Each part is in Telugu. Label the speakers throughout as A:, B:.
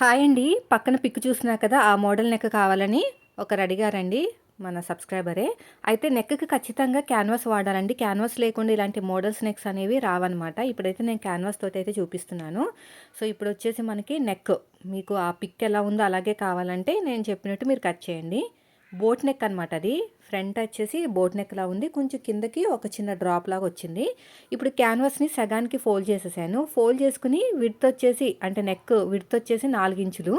A: హాయ్ అండి. పక్కన పిక్ చూసినా కదా ఆ మోడల్ నెక్ కావాలని ఒకరు అడిగారండి మన సబ్స్క్రైబరే. అయితే నెక్కి ఖచ్చితంగా క్యాన్వాస్ వాడాలండి. క్యాన్వాస్ లేకుండా ఇలాంటి మోడల్స్ నెక్స్ అనేవి రావన్నమాట. ఇప్పుడైతే నేను క్యాన్వాస్ తోటి అయితే చూపిస్తున్నాను. సో ఇప్పుడు వచ్చేసి మనకి నెక్. మీకు ఆ పిక్ ఎలా ఉందో అలాగే కావాలంటే నేను చెప్పినట్టు మీరు కట్ చేయండి. బోట్ నెక్ అనమాట అది. ఫ్రంట్ వచ్చేసి బోట్ నెక్లా ఉంది. కొంచెం కిందకి ఒక చిన్న డ్రాప్ లాగా వచ్చింది. ఇప్పుడు క్యాన్వాస్ని సగానికి ఫోల్డ్ చేసేసాను. ఫోల్డ్ చేసుకుని విడ్త్ వచ్చేసి అంటే నెక్ విడ్త్ వచ్చేసి నాలుగించులు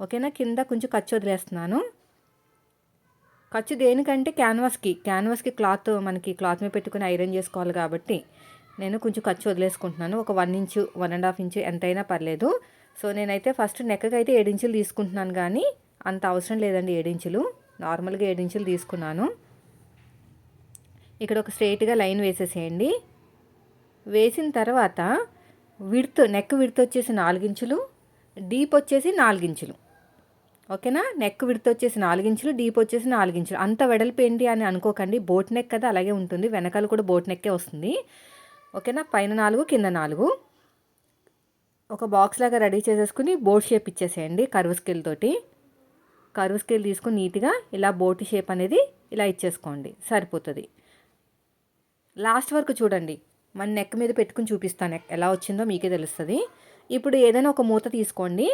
A: ఓకేనా? కింద కొంచెం ఖర్చు వదిలేస్తున్నాను. ఖర్చు దేనికంటే క్యాన్వాస్కి క్యాన్వాస్కి క్లాత్ మనకి క్లాత్ మీద పెట్టుకుని ఐరన్ చేసుకోవాలి కాబట్టి నేను కొంచెం ఖర్చు వదిలేసుకుంటున్నాను. ఒక one inch one and half inch ఎంతైనా పర్లేదు. సో నేనైతే ఫస్ట్ నెక్కకి అయితే ఏడించులు తీసుకుంటున్నాను కానీ అంత అవసరం లేదండి ఏడించులు. నార్మల్గా ఏడించులు తీసుకున్నాను. ఇక్కడ ఒక స్ట్రైట్గా లైన్ వేసేసేయండి. వేసిన తర్వాత విడ్త్ నెక్ విడ్త్ వచ్చేసి నాలుగించులు డీప్ వచ్చేసి నాలుగించులు ఓకేనా? నెక్ విడత వచ్చేసి నాలుగించులు డీప్ వచ్చేసి నాలుగించులు అంత వెడల్పు ఏంటి అని అనుకోకండి. బోట్ నెక్ కదా అలాగే ఉంటుంది. వెనకాల కూడా బోట్ నెక్కే వస్తుంది. ఓకేనా? పైన నాలుగు కింద నాలుగు. ఒక బాక్స్ లాగా రెడీ చేసేసుకుని బోట్ షేప్ ఇచ్చేసేయండి కర్వ్ స్కిల్ తోటి. కర్వ్ స్కేల్ తీసుకుని నీట్గా ఇలా బోట్ షేప్ అనేది ఇలా ఇచ్చేసుకోండి. సరిపోతుంది. లాస్ట్ వరకు చూడండి. మన నెక్ మీద పెట్టుకుని చూపిస్తాను ఎలా వచ్చిందో మీకే తెలుస్తుంది. ఇప్పుడు ఏదైనా ఒక మూత తీసుకోండి.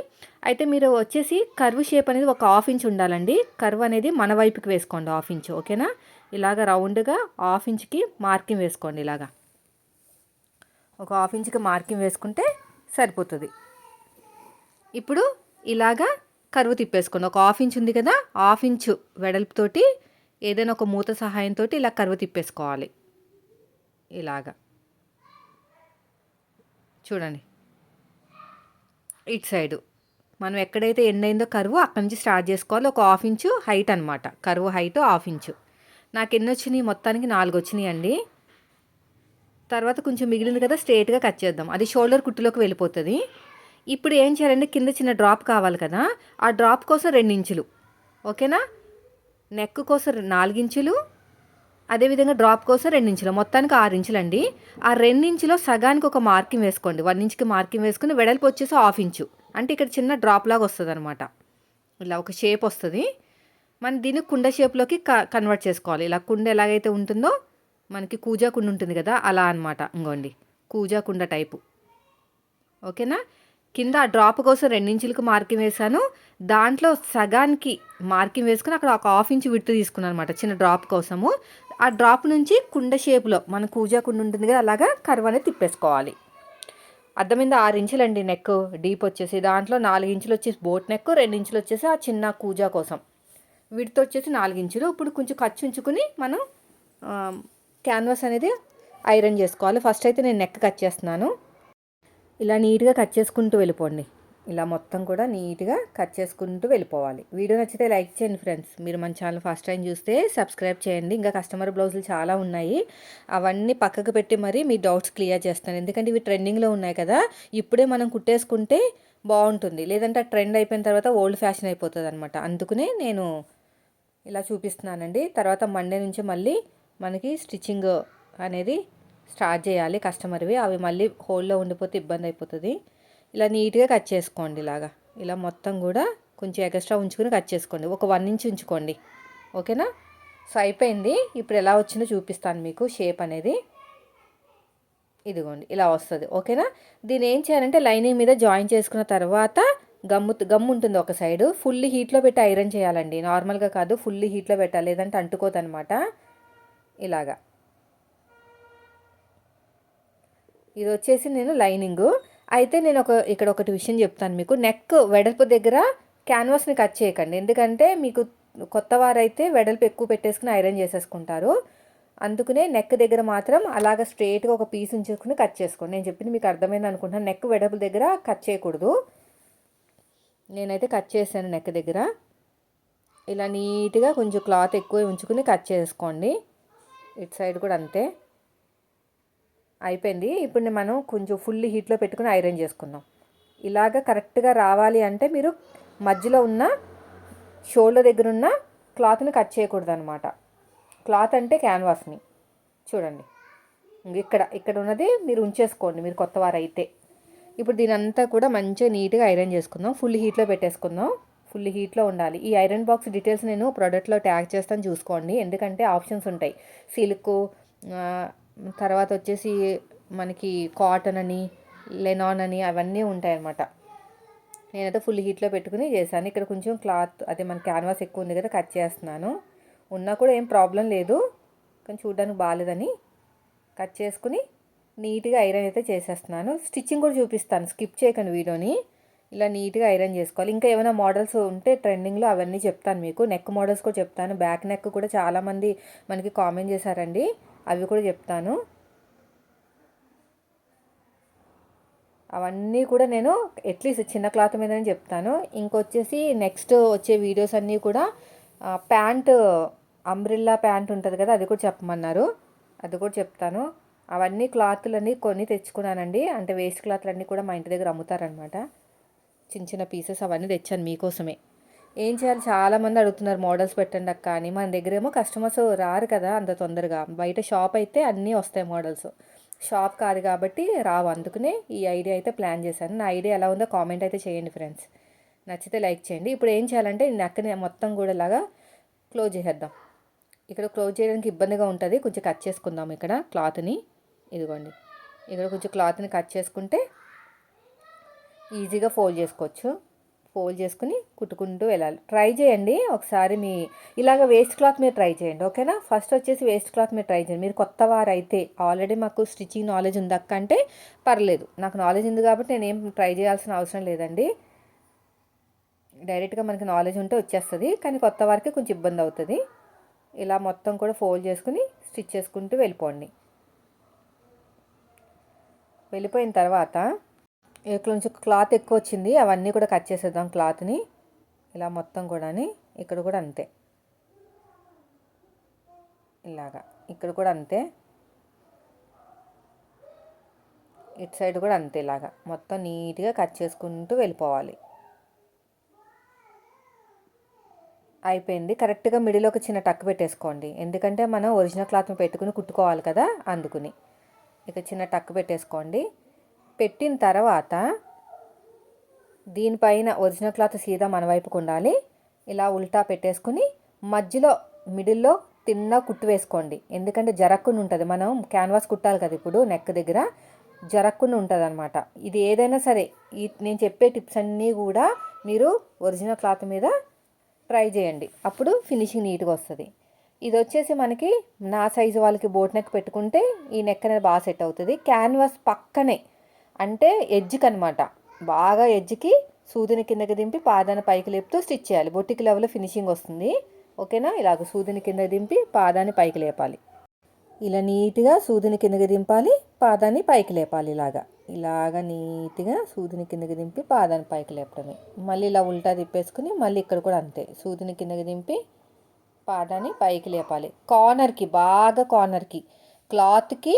A: అయితే మీరు వచ్చేసి కర్వ్ షేప్ అనేది ఒక హాఫ్ ఇంచ్ ఉండాలండి. కర్వ్ అనేది మన వైపుకి వేసుకోండి హాఫ్ ఇంచ్ ఓకేనా? ఇలాగ రౌండ్గా హాఫ్ ఇంచ్కి మార్కింగ్ వేసుకోండి ఇలాగా. ఒక హాఫ్ ఇంచ్కి మార్కింగ్ వేసుకుంటే సరిపోతుంది. ఇప్పుడు ఇలాగా కరువు తిప్పేసుకోండి. ఒక హాఫ్ ఇంచ్ ఉంది కదా హాఫ్ ఇంచు వెడల్పుతోటి ఏదైనా ఒక మూత సహాయంతో ఇలా కరువు తిప్పేసుకోవాలి. ఇలాగా. చూడండి. ఇటు సైడు. మనం ఎక్కడైతే ఎండ్ అయిందో కరువు అక్కడి నుంచి స్టార్ట్ చేసుకోవాలి. ఒక హాఫ్ ఇంచు హైట్ అనమాట కరువు హైట్ హాఫ్ ఇంచు. నాకు ఎన్ని వచ్చినాయి? మొత్తానికి నాలుగు వచ్చినాయి అండి తర్వాత కొంచెం మిగిలింది కదా స్ట్రేట్గా కట్ చేద్దాం. అది షోల్డర్ కుట్టులోకి వెళ్ళిపోతుంది. ఇప్పుడు ఏం చేయాలంటే కింద చిన్న డ్రాప్ కావాలి కదా ఆ డ్రాప్ కోసం రెండు ఇంచులు ఓకేనా? నెక్ కోసం నాలుగించులు అదేవిధంగా డ్రాప్ కోసం రెండించులు. మొత్తానికి ఆరు ఇంచులు అండి ఆ రెండించులో సగానికి ఒక మార్కింగ్ వేసుకోండి. వన్ ఇంచుకి మార్కింగ్ వేసుకుని వెడల్పు వచ్చేసి హాఫ్ ఇంచు. అంటే ఇక్కడ చిన్న డ్రాప్ లాగా వస్తుంది అనమాట ఇలా ఒక షేప్ వస్తుంది. మనం దీన్ని కుండ షేప్లోకి కన్వర్ట్ చేసుకోవాలి. ఇలా కుండ ఎలాగైతే ఉంటుందో మనకి కూజా కుండ ఉంటుంది కదా అలా అనమాట ఇంకోండి కూజా కుండ టైపు. ఓకేనా? కింద ఆ డ్రాప్ కోసం రెండించులకు మార్కింగ్ వేసాను దాంట్లో సగానికి మార్కింగ్ వేసుకుని అక్కడ ఒక హాఫ్ ఇంచ్ విడుతు తీసుకున్నాను అనమాట చిన్న డ్రాప్ కోసము. ఆ డ్రాప్ నుంచి కుండ షేప్లో మన కూజా కుండ ఉంటుంది కదా అలాగా కర్వ్ అనేది తిప్పేసుకోవాలి. అద్దం మీద ఆరు ఇంచులండి నెక్ డీప్ వచ్చేసి. దాంట్లో నాలుగు ఇంచులు వచ్చేసి బోట్ నెక్ రెండు ఇంచులు వచ్చేసి ఆ చిన్న కూజా కోసం. విడితో వచ్చేసి నాలుగు ఇంచులు. ఇప్పుడు కొంచెం ఖర్చు ఉంచుకుని మనం క్యాన్వాస్ అనేది ఐరన్ చేసుకోవాలి. ఫస్ట్ అయితే నేను నెక్ కట్ చేస్తున్నాను. ఇలా నీట్గా కట్ చేసుకుంటూ వెళ్ళిపోండి. ఇలా మొత్తం కూడా నీట్గా కట్ చేసుకుంటూ వెళ్ళిపోవాలి. వీడియో నచ్చితే లైక్ చేయండి ఫ్రెండ్స్. మీరు మన ఛానల్ ఫస్ట్ టైం చూస్తే సబ్స్క్రైబ్ చేయండి. ఇంకా కస్టమర్ బ్లౌజులు చాలా ఉన్నాయి. అవన్నీ పక్కకు పెట్టి మరి మీ డౌట్స్ క్లియర్ చేస్తాను. ఎందుకంటే ఇవి ట్రెండింగ్లో ఉన్నాయి కదా. ఇప్పుడే మనం కుట్టేసుకుంటే బాగుంటుంది. లేదంటే ఆ ట్రెండ్ అయిపోయిన తర్వాత ఓల్డ్ ఫ్యాషన్ అయిపోతుంది అనమాట అందుకనే నేను ఇలా చూపిస్తున్నానండి. తర్వాత మండే నుంచి మళ్ళీ మనకి స్టిచ్చింగ్ అనేది స్టార్ట్ చేయాలి కస్టమర్వి. అవి మళ్ళీ హోల్లో ఉండిపోతే ఇబ్బంది అయిపోతుంది. ఇలా నీట్గా కట్ చేసుకోండి ఇలాగా. ఇలా మొత్తం కూడా కొంచెం ఎక్స్ట్రా ఉంచుకొని కట్ చేసుకోండి. ఒక వన్ ఇంచ్ ఉంచుకోండి. ఓకేనా? సో అయిపోయింది. ఇప్పుడు ఎలా వచ్చిందో చూపిస్తాను మీకు షేప్ అనేది. ఇదిగోండి ఇలా వస్తుంది. ఓకేనా? దీన్ని ఏం చేయాలంటే లైనింగ్ మీద జాయిన్ చేసుకున్న తర్వాత గమ్ము గమ్ము ఉంటుంది ఒక సైడు. ఫుల్ హీట్లో పెట్టి ఐరన్ చేయాలండి. నార్మల్గా కాదు ఫుల్ హీట్లో పెట్టాలి. లేదంటే అంటుకోదనమాట. ఇలాగా. ఇది వచ్చేసి నేను లైనింగు. అయితే నేను ఒక ఇక్కడ ఒకటి విషయం చెప్తాను మీకు. నెక్ వెడల్పు దగ్గర క్యాన్వాస్ని కట్ చేయకండి. ఎందుకంటే మీకు కొత్త వారైతే వెడల్పు ఎక్కువ పెట్టేసుకుని ఐరన్ చేసేసుకుంటారు. అందుకనే నెక్ దగ్గర మాత్రం అలాగ స్ట్రేట్గా ఒక పీస్ ఉంచేసుకుని కట్ చేసుకోండి. నేను చెప్పింది మీకు అర్థమైంది అనుకుంటున్నాను నెక్ వెడల్పు దగ్గర కట్ చేయకూడదు. నేనైతే కట్ చేశాను నెక్ దగ్గర. ఇలా నీట్గా కొంచెం క్లాత్ ఎక్కువ ఉంచుకుని కట్ చేసుకోండి. ఇటు సైడ్ కూడా అంతే. అయిపోయింది. ఇప్పుడు మనం కొంచెం ఫుల్ హీట్లో పెట్టుకుని ఐరన్ చేసుకుందాం. ఇలాగ కరెక్ట్గా రావాలి అంటే మీరు మధ్యలో ఉన్న షోల్డర్ దగ్గర ఉన్న క్లాత్ని కట్ చేయకూడదు అనమాట క్లాత్ అంటే క్యాన్వాస్ని చూడండి. ఇక్కడ ఇక్కడ ఉన్నది మీరు ఉంచేసుకోండి. మీరు కొత్త అయితే ఇప్పుడు దీని అంతా కూడా మంచిగా నీట్గా ఐరన్ చేసుకుందాం. ఫుల్ హీట్లో పెట్టేసుకుందాం. ఫుల్ హీట్లో ఉండాలి. ఈ ఐరన్ బాక్స్ డీటెయిల్స్ నేను ప్రోడక్ట్లో ట్యాగ్ చేస్తాను చూసుకోండి. ఎందుకంటే ఆప్షన్స్ ఉంటాయి. సిల్క్ తర్వాత వచ్చేసి మనకి కాటన్ అని లెనాన్ అని అవన్నీ ఉంటాయి అన్నమాట నేనైతే ఫుల్ హీట్లో పెట్టుకుని చేశాను. ఇక్కడ కొంచెం క్లాత్ అదే మన క్యాన్వాస్ ఎక్కువ ఉంది కదా కట్ చేస్తున్నాను. ఉన్నా కూడా ఏం ప్రాబ్లం లేదు. కానీ చూడడానికి బాగాలేదని కట్ చేసుకుని నీట్గా ఐరన్ అయితే చేసేస్తున్నాను. స్టిచ్చింగ్ కూడా చూపిస్తాను. స్కిప్ చేయకండి వీడియోని. ఇలా నీట్గా ఐరన్ చేసుకోవాలి. ఇంకా ఏమైనా మోడల్స్ ఉంటే ట్రెండింగ్లో అవన్నీ చెప్తాను మీకు. నెక్ మోడల్స్ కూడా చెప్తాను. బ్యాక్ నెక్ కూడా చాలామంది మనకి కామెంట్ చేశారండి. అవి కూడా చెప్తాను. అవన్నీ కూడా నేను అట్లీస్ట్ చిన్న క్లాత్ మీదనే చెప్తాను. ఇంకొచ్చేసి నెక్స్ట్ వచ్చే వీడియోస్ అన్నీ కూడా ప్యాంట్ అంబ్రిల్లా ప్యాంట్ ఉంటుంది కదా అది కూడా చెప్పమన్నారు. అది కూడా చెప్తాను. అవన్నీ క్లాత్లన్నీ కొన్ని తెచ్చుకున్నానండి. అంటే వేస్ట్ క్లాత్లన్నీ కూడా మా ఇంటి దగ్గర అమ్ముతారనమాట చిన్న చిన్న పీసెస్ అవన్నీ తెచ్చాను మీకోసమే. ఏం చేయాలి? చాలామంది అడుగుతున్నారు మోడల్స్ పెట్టండి అక్క అని. మన దగ్గర ఏమో కస్టమర్స్ రారు కదా అంత తొందరగా. బయట షాప్ అయితే అన్నీ వస్తాయి మోడల్స్ షాప్ కాదు కాబట్టి రావు. అందుకనే ఈ ఐడియా అయితే ప్లాన్ చేశాను. నా ఐడియా ఎలా ఉందో కామెంట్ అయితే చేయండి ఫ్రెండ్స్ నచ్చితే లైక్ చేయండి. ఇప్పుడు ఏం చేయాలంటే నెక్కని మొత్తం కూడా ఇలాగా క్లోజ్ చేసేద్దాం. ఇక్కడ క్లోజ్ చేయడానికి ఇబ్బందిగా ఉంటుంది. కొంచెం కట్ చేసుకుందాం ఇక్కడ క్లాత్ని ఇదిగోండి. ఇక్కడ కొంచెం క్లాత్ని కట్ చేసుకుంటే ఈజీగా ఫోల్డ్ చేసుకోవచ్చు. ఫోల్డ్ చేసుకుని కుట్టుకుంటూ వెళ్ళాలి. ట్రై చేయండి. ఒకసారి మీ ఇలాగ వేస్ట్ క్లాత్ మీరు ట్రై చేయండి. ఓకేనా? ఫస్ట్ వచ్చేసి వేస్ట్ క్లాత్ మీరు ట్రై చేయండి. మీరు కొత్త వారు అయితే ఆల్రెడీ మాకు స్టిచ్చింగ్ నాలెడ్జ్ ఉందక్క అంటే పర్లేదు. నాకు నాలెడ్జ్ ఉంది కాబట్టి నేను ఏం ట్రై చేయాల్సిన అవసరం లేదండి. డైరెక్ట్గా మనకి నాలెడ్జ్ ఉంటే వచ్చేస్తుంది. కానీ కొత్త వారికి కొంచెం ఇబ్బంది అవుతుంది. ఇలా మొత్తం కూడా ఫోల్డ్ చేసుకుని స్టిచ్ చేసుకుంటూ వెళ్ళిపోండి. వెళ్ళిపోయిన తర్వాత ఇక్కడ నుంచి క్లాత్ ఎక్కువ వచ్చింది. అవన్నీ కూడా కట్ చేసేద్దాం క్లాత్ని. ఇలా మొత్తం కూడా ఇక్కడ కూడా అంతే. ఇలాగా. ఇక్కడ కూడా అంతే. ఇటు సైడ్ కూడా అంతే ఇలాగా. మొత్తం నీట్గా కట్ చేసుకుంటూ వెళ్ళిపోవాలి. అయిపోయింది. కరెక్ట్గా మిడిల్ ఒక చిన్న టక్ పెట్టేసుకోండి. ఎందుకంటే మనం ఒరిజినల్ క్లాత్ పెట్టుకుని కుట్టుకోవాలి కదా అందుకుని. ఇక చిన్న టక్ పెట్టేసుకోండి. పెట్టిన తర్వాత దీనిపైన ఒరిజినల్ క్లాత్ సీదా మన వైపుకు ఉండాలి. ఇలా ఉల్టా పెట్టేసుకుని మధ్యలో మిడిల్లో తిన్న కుట్టు వేసుకోండి. ఎందుకంటే జరక్కుని ఉంటుంది. మనం క్యాన్వాస్ కుట్టాలి కదా ఇప్పుడు నెక్ దగ్గర. జరక్కుని ఉంటుంది అనమాట ఇది ఏదైనా సరే ఈ నేను చెప్పే టిప్స్ అన్నీ కూడా మీరు ఒరిజినల్ క్లాత్ మీద ట్రై చేయండి. అప్పుడు ఫినిషింగ్ నీట్గా వస్తుంది. ఇది వచ్చేసి మనకి నా సైజు వాళ్ళకి బోట్ నెక్ పెట్టుకుంటే ఈ నెక్ అనేది బాగా సెట్ అవుతుంది. క్యాన్వాస్ పక్కనే అంటే ఎడ్జ్కి అనమాట బాగా ఎడ్జ్కి సూదిని కిందకి దింపి పాదాన్ని పైకి లేపుతూ స్టిచ్ చేయాలి. బొట్టికి లెవెల్ ఫినిషింగ్ వస్తుంది. ఓకేనా? ఇలాగ సూదిని కింద దింపి పాదాన్ని పైకి లేపాలి. ఇలా నీట్గా సూదిని కిందకి దింపాలి పాదాన్ని పైకి లేపాలి ఇలాగా. ఇలాగ నీట్గా సూదిని కిందకి దింపి పాదాన్ని పైకి లేపడమే. మళ్ళీ ఇలా ఉల్టా తిప్పేసుకుని మళ్ళీ ఇక్కడ కూడా అంతే. సూదిని కిందకి దింపి పాదాన్ని పైకి లేపాలి. కార్నర్కి బాగా కార్నర్కి క్లాత్కి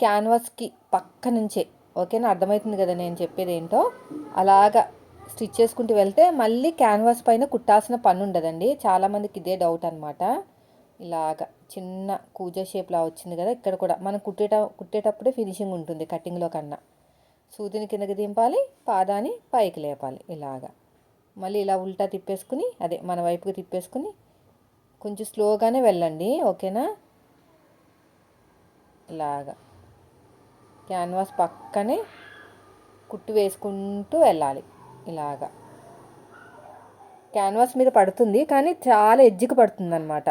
A: క్యాన్వాస్కి పక్క నుంచే ఓకేనా? అర్థమవుతుంది కదా నేను చెప్పేది ఏంటో అలాగా స్టిచ్ చేసుకుంటూ వెళ్తే మళ్ళీ క్యాన్వాస్ పైన కుట్టాల్సిన పని ఉండదండి. చాలామందికి ఇదే డౌట్ అనమాట ఇలాగ చిన్న కూజ షేప్లా వచ్చింది కదా ఇక్కడ కూడా. మనం కుట్టేట కుట్టేటప్పుడే ఫినిషింగ్ ఉంటుంది కటింగ్లో కన్నా. సూదిని కిందకి దింపాలి పాదాన్ని పైకి లేపాలి ఇలాగా. మళ్ళీ ఇలా ఉల్టా తిప్పేసుకుని అదే మన వైపుకి తిప్పేసుకుని కొంచెం స్లోగానే వెళ్ళండి. ఓకేనా? ఇలాగా. క్యాన్వాస్ పక్కనే కుట్టు వేసుకుంటూ వెళ్ళాలి ఇలాగా. క్యాన్వాస్ మీద పడుతుంది కానీ చాలా ఎజ్జికి పడుతుంది అనమాట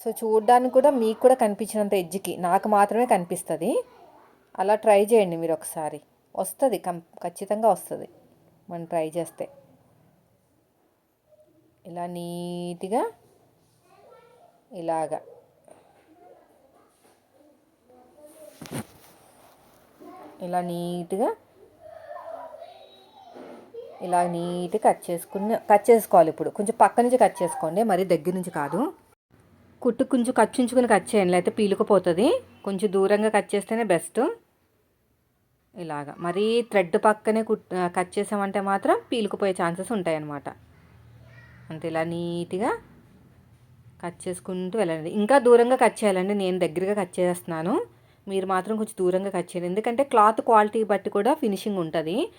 A: సో చూడడానికి కూడా మీకు కూడా కనిపించినంత ఎజ్జికి నాకు మాత్రమే కనిపిస్తుంది. అలా ట్రై చేయండి మీరు ఒకసారి. వస్తుంది కం ఖచ్చితంగా వస్తుంది. మనం ట్రై చేస్తే. ఇలా నీట్గా ఇలాగా. ఇలా నీట్గా ఇలా నీట్గా కట్ చేసుకుని కట్ చేసుకోవాలి ఇప్పుడు. కొంచెం పక్క నుంచి కట్ చేసుకోండి. మరీ దగ్గర నుంచి కాదు. కుట్టు కొంచెం కచ్చుంచుకుని కట్ చేయండి. లేకపోతే పీలుకుపోతుంది. కొంచెం దూరంగా కట్ చేస్తేనే బెస్ట్. ఇలాగా. మరీ థ్రెడ్ పక్కనే కుట్ కట్ చేసామంటే మాత్రం పీలుకుపోయే ఛాన్సెస్ ఉంటాయన్నమాట. అంతే. ఇలా నీట్గా కట్ చేసుకుంటూ వెళ్ళండి. ఇంకా దూరంగా కట్ చేయాలండి. నేను దగ్గరగా కట్ చేస్తున్నాను. మీరు మాత్రం కొంచెం దూరంగా కట్ చేయండి. ఎందుకంటే క్లాత్ క్వాలిటీ బట్టి కూడా ఫినిషింగ్ ఉంటుంది.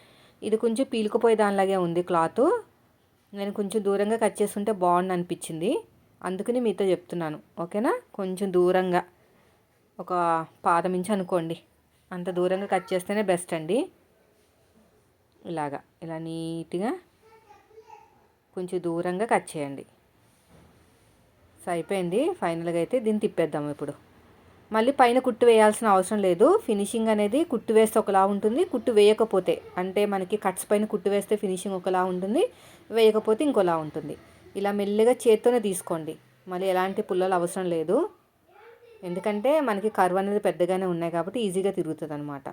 A: ఇది కొంచెం పీలుకుపోయే దానిలాగే ఉంది క్లాత్ నేను కొంచెం దూరంగా కట్ చేస్తుంటే బాగుంది అనిపించింది. అందుకని మీతో చెప్తున్నాను. ఓకేనా? కొంచెం దూరంగా. ఒక పాదం ఇంచు అనుకోండి. అంత దూరంగా కట్ చేస్తేనే బెస్ట్ అండి. ఇలాగా. ఇలా నీట్గా కొంచెం దూరంగా కట్ చేయండి. సో అయిపోయింది ఫైనల్గా అయితే దీన్ని తిప్పేద్దాం ఇప్పుడు. మళ్ళీ పైన కుట్టు వేయాల్సిన అవసరం లేదు. ఫినిషింగ్ అనేది కుట్టు వేస్తే ఒకలా ఉంటుంది. కుట్టు వేయకపోతే అంటే మనకి కట్స్ పైన కుట్టు వేస్తే ఫినిషింగ్ ఒకలా ఉంటుంది. వేయకపోతే ఇంకోలా ఉంటుంది. ఇలా మెల్లిగా చేత్తోనే తీసుకోండి. మళ్ళీ ఎలాంటి పుల్లలు అవసరం లేదు. ఎందుకంటే మనకి కర్వ్ అనేది పెద్దగానే ఉన్నాయి కాబట్టి ఈజీగా తిరుగుతుంది అనమాట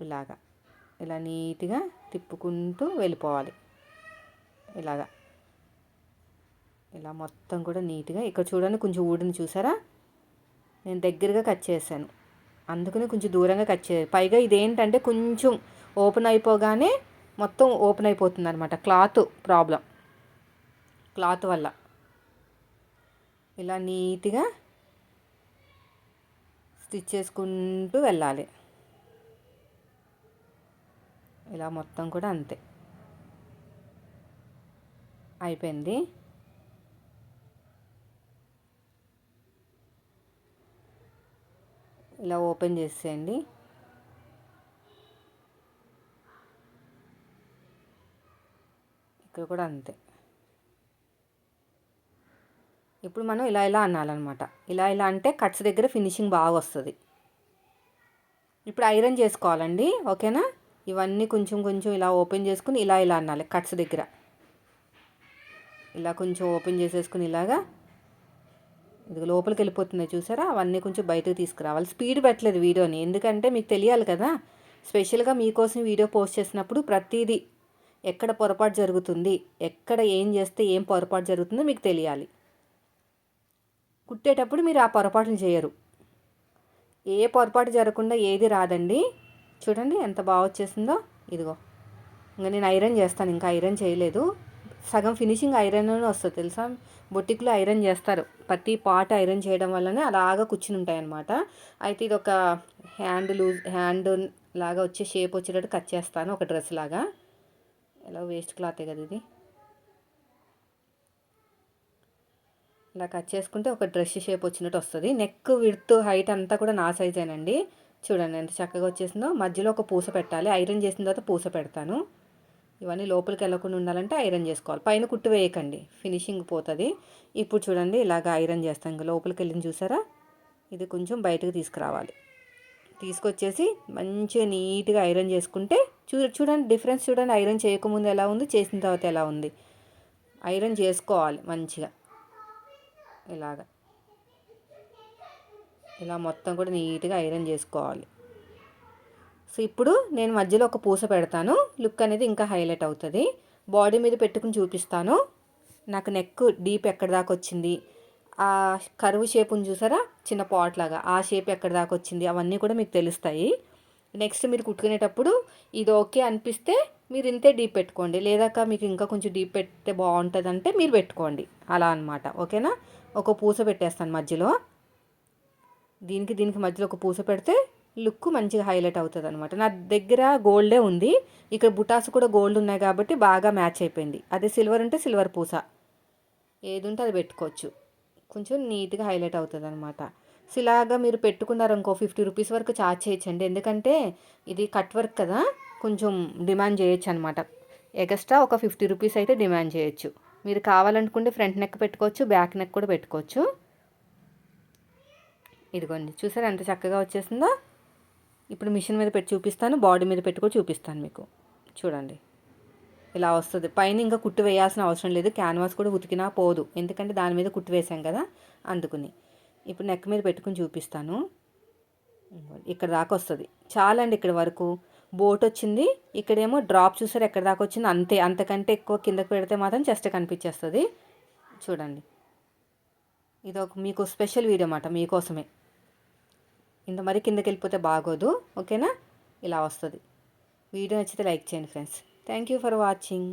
A: ఇలాగా. ఇలా నీట్గా తిప్పుకుంటూ వెళ్ళిపోవాలి. ఇలాగా. ఇలా మొత్తం కూడా నీట్గా. ఇక్కడ చూడండి కొంచెం ఊడిని చూసారా? నేను దగ్గరగా కట్ చేశాను. అందుకని కొంచెం దూరంగా కట్ చేయాలి పైగా ఇదేంటంటే కొంచెం ఓపెన్ అయిపోగానే మొత్తం ఓపెన్ అయిపోతుంది అనమాట క్లాత్ ప్రాబ్లం క్లాత్ వల్ల. ఇలా నీట్గా స్టిచ్ చేసుకుంటూ వెళ్ళాలి. ఇలా మొత్తం కూడా అంతే. అయిపోయింది. ఇలా ఓపెన్ చేసేయండి. ఇక్కడ కూడా అంతే. ఇప్పుడు మనం ఇలా ఇలా అనాలన్నమాట. ఇలా ఇలా అంటే కట్స్ దగ్గర ఫినిషింగ్ బాగా వస్తుంది. ఇప్పుడు ఐరన్ చేసుకోవాలండి. ఓకేనా? ఇవన్నీ కొంచెం కొంచెం ఇలా ఓపెన్ చేసుకుని ఇలా ఇలా అనాలి కట్స్ దగ్గర. ఇలా కొంచెం ఓపెన్ చేసేసుకుని ఇలాగా ఇది లోపలికి వెళ్ళిపోతున్నాయి చూసారా? అవన్నీ కొంచెం బయటకు తీసుకురావాలి. స్పీడ్ పెట్టలేదు వీడియోని. ఎందుకంటే మీకు తెలియాలి కదా స్పెషల్గా మీకోసం వీడియో పోస్ట్ చేసినప్పుడు ప్రతిదీ ఎక్కడ పొరపాటు జరుగుతుంది ఎక్కడ ఏం చేస్తే ఏం పొరపాటు జరుగుతుందో మీకు తెలియాలి. కుట్టేటప్పుడు మీరు ఆ పొరపాట్లు చేయరు. ఏ పొరపాటు జరగకుండా ఏది రాదండి. చూడండి ఎంత బాగా వచ్చేసిందో. ఇదిగో ఇంకా నేను ఐరన్ చేస్తాను. ఇంకా ఐరన్ చేయలేదు. సగం ఫినిషింగ్ ఐరన్ వస్తుంది తెలుసా? బొటిక్లో ఐరన్ చేస్తారు. ప్రతి పార్ట్ ఐరన్ చేయడం వల్లనే అలాగా కూర్చుని ఉంటాయన్నమాట. అయితే ఇది ఒక హ్యాండ్ లూజ్ హ్యాండ్ లాగా వచ్చే షేప్ వచ్చేటట్టు కట్ చేస్తాను ఒక డ్రెస్ లాగా. ఎలా వేస్ట్ క్లాతే కదా ఇది. ఇలా కట్ చేసుకుంటే ఒక డ్రెస్ షేప్ వచ్చినట్టు వస్తుంది. నెక్ విడ్త్ హైట్ అంతా కూడా నా సైజేనండి. చూడండి ఎంత చక్కగా వచ్చేసిందో. మధ్యలో ఒక పూస పెట్టాలి. ఐరన్ చేసిన తర్వాత పూస పెడతాను. ఇవన్నీ లోపలికి వెళ్ళకుండా ఉండాలంటే ఐరన్ చేసుకోవాలి. పైన కుట్టు వేయకండి. ఫినిషింగ్ పోతుంది. ఇప్పుడు చూడండి ఇలాగ ఐరన్ చేస్తాం. ఇంకా లోపలికి వెళ్ళిన చూసారా? ఇది కొంచెం బయటకు తీసుకురావాలి. తీసుకొచ్చేసి మంచిగా నీట్గా ఐరన్ చేసుకుంటే చూ చూడండి డిఫరెన్స్ చూడండి. ఐరన్ చేయకముందు ఎలా ఉంది చేసిన తర్వాత ఎలా ఉంది. ఐరన్ చేసుకోవాలి మంచిగా. ఇలాగ. ఇలా మొత్తం కూడా నీట్గా ఐరన్ చేసుకోవాలి. సో ఇప్పుడు నేను మధ్యలో ఒక పూస పెడతాను. లుక్ అనేది ఇంకా హైలైట్ అవుతుంది. బాడీ మీద పెట్టుకుని చూపిస్తాను. నాకు నెక్ డీప్ ఎక్కడి దాకా వచ్చింది? ఆ కరువు షేప్ని చూసారా? చిన్న పాట్ లాగా. ఆ షేప్ ఎక్కడి దాకా వచ్చింది? అవన్నీ కూడా మీకు తెలుస్తాయి. నెక్స్ట్ మీరు కుట్టుకునేటప్పుడు ఇది ఓకే అనిపిస్తే మీరు ఇంతే డీప్ పెట్టుకోండి. లేదాక మీకు ఇంకా కొంచెం డీప్ పెడితే బాగుంటుంది అంటే మీరు పెట్టుకోండి. అలా అనమాట ఓకేనా? ఒక పూస పెట్టేస్తాను మధ్యలో. దీనికి దీనికి మధ్యలో ఒక పూస పెడితే లుక్ మంచిగా హైలైట్ అవుతుంది అనమాట నా దగ్గర గోల్డే ఉంది. ఇక్కడ బుటాస్ కూడా గోల్డ్ ఉన్నాయి కాబట్టి బాగా మ్యాచ్ అయిపోయింది. అదే సిల్వర్ ఉంటే సిల్వర్ పూస. ఏది ఉంటే అది పెట్టుకోవచ్చు. కొంచెం నీట్గా హైలైట్ అవుతుంది అనమాట సో ఇలాగా మీరు పెట్టుకున్నారు ఇంకో ఫిఫ్టీ రూపీస్ వరకు ఛార్జ్ చేయొచ్చండి. ఎందుకంటే ఇది కట్ వర్క్ కదా కొంచెం డిమాండ్ చేయొచ్చు అనమాట ఎక్స్ట్రా ఒక ఫిఫ్టీ రూపీస్ అయితే డిమాండ్ చేయొచ్చు. మీరు కావాలనుకుంటే ఫ్రంట్ నెక్ పెట్టుకోవచ్చు బ్యాక్ నెక్ కూడా పెట్టుకోవచ్చు. ఇదిగోండి చూసారా ఎంత చక్కగా వచ్చేసిందో? ఇప్పుడు మిషన్ మీద పెట్టి చూపిస్తాను బాడీ మీద పెట్టి కూడా చూపిస్తాను మీకు. చూడండి. ఇలా వస్తుంది. పైన ఇంకా కుట్టు వేయాల్సిన అవసరం లేదు. క్యాన్వాస్ కూడా ఉతికినా పోదు. ఎందుకంటే దాని మీద కుట్టు వేసాం కదా అందుకుని. ఇప్పుడు నెక్ మీద పెట్టుకుని చూపిస్తాను. ఇక్కడ దాకా వస్తుంది. చాలండి ఇక్కడ వరకు. బోట్ వచ్చింది. ఇక్కడేమో డ్రాప్ చూసారు ఎక్కడ దాకా వచ్చింది? అంతే. అంతకంటే ఎక్కువ కిందకు పెడితే మాత్రం చెస్ట్ కనిపించేస్తుంది. చూడండి. ఇది ఒక మీకు స్పెషల్ వీడియో అన్నమాట. మీకోసమే. ఇంత మరి కిందకి వెళ్ళిపోతే బాగోదు ఓకేనా? ఇలా వస్తుంది. వీడియో నచ్చితే లైక్ చేయండి friends. Thank you for watching